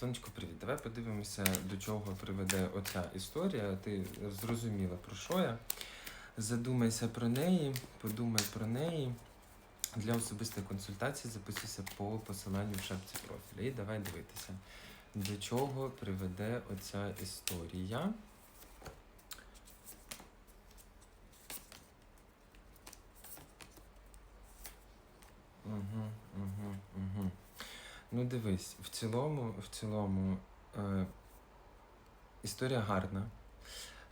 Сонечко, привіт. Давай подивимося, до чого приведе оця історія. Ти зрозуміла про що я. Задумайся про неї, подумай про неї. Для особистої консультації записуйся по посиланню в шапці профіля. І давай дивитися, до чого приведе оця історія. Угу, угу, угу. Ну, дивись, в цілому, в цілому е, історія гарна.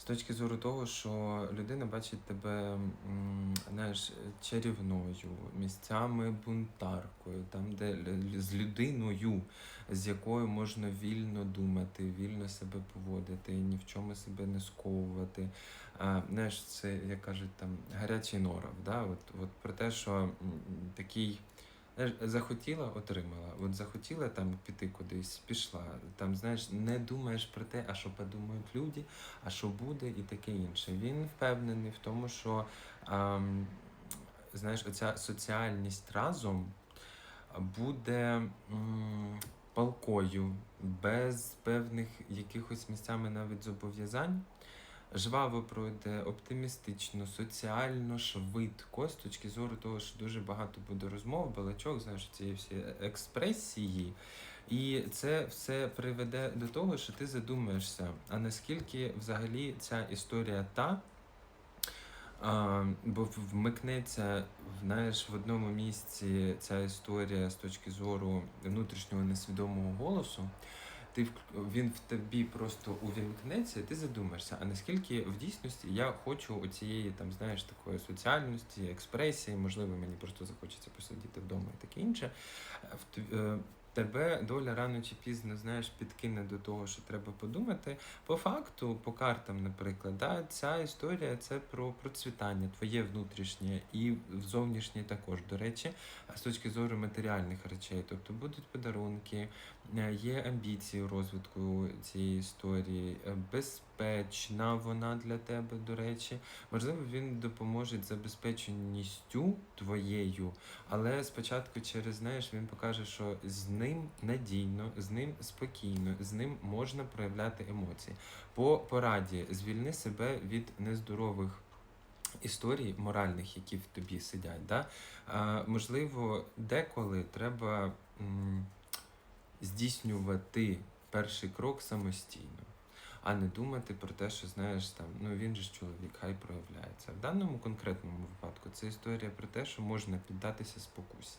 З точки зору того, що людина бачить тебе, знаєш, чарівною, місцями бунтаркою, там, де з людиною, з якою можна вільно думати, вільно себе поводити, ні в чому себе не сковувати. А, знаєш, це, як кажуть, там гарячий норов. Да? От, от про те, що такий. Знаєш, захотіла, отримала. От захотіла там піти кудись, пішла. Там, знаєш, не думаєш про те, а що подумають люди, а що буде, і таке інше. Він впевнений в тому, що ам, знаєш, оця соціальність разом буде м, палкою, без певних якихось місцями навіть зобов'язань. Жваво пройде, оптимістично, соціально, швидко, з точки зору того, що дуже багато буде розмов, балачок, знаєш, цієї всі експресії. І це все приведе до того, що ти задумаєшся, а наскільки взагалі ця історія та, а, бо вмикнеться знаєш, в одному місці ця історія з точки зору внутрішнього несвідомого голосу. Ти він в тобі просто увімкнеться, і ти задумаєшся, а наскільки в дійсності я хочу оцієї там, знаєш, такої соціальності, експресії, можливо, мені просто захочеться посидіти вдома і таке інше. Тебе доля рано чи пізно знаєш підкине до того, що треба подумати. По факту, по картам, наприклад, да, ця історія це про процвітання, твоє внутрішнє і зовнішнє також. До речі, з точки зору матеріальних речей. Тобто будуть подарунки, е, є амбіції у розвитку цієї історії, е, безпечна вона для тебе, до речі. Можливо, він допоможе забезпеченістю твоєю, але спочатку через знаєш, він покаже, що з ним надійно, з ним спокійно, з ним можна проявляти емоції. По пораді звільни себе від нездорових. Історій моральних, які в тобі сидять, да? а, можливо, деколи треба м, здійснювати перший крок самостійно, а не думати про те, що знаєш там, ну він же ж чоловік, хай проявляється. В даному конкретному випадку це історія про те, що можна піддатися спокусі.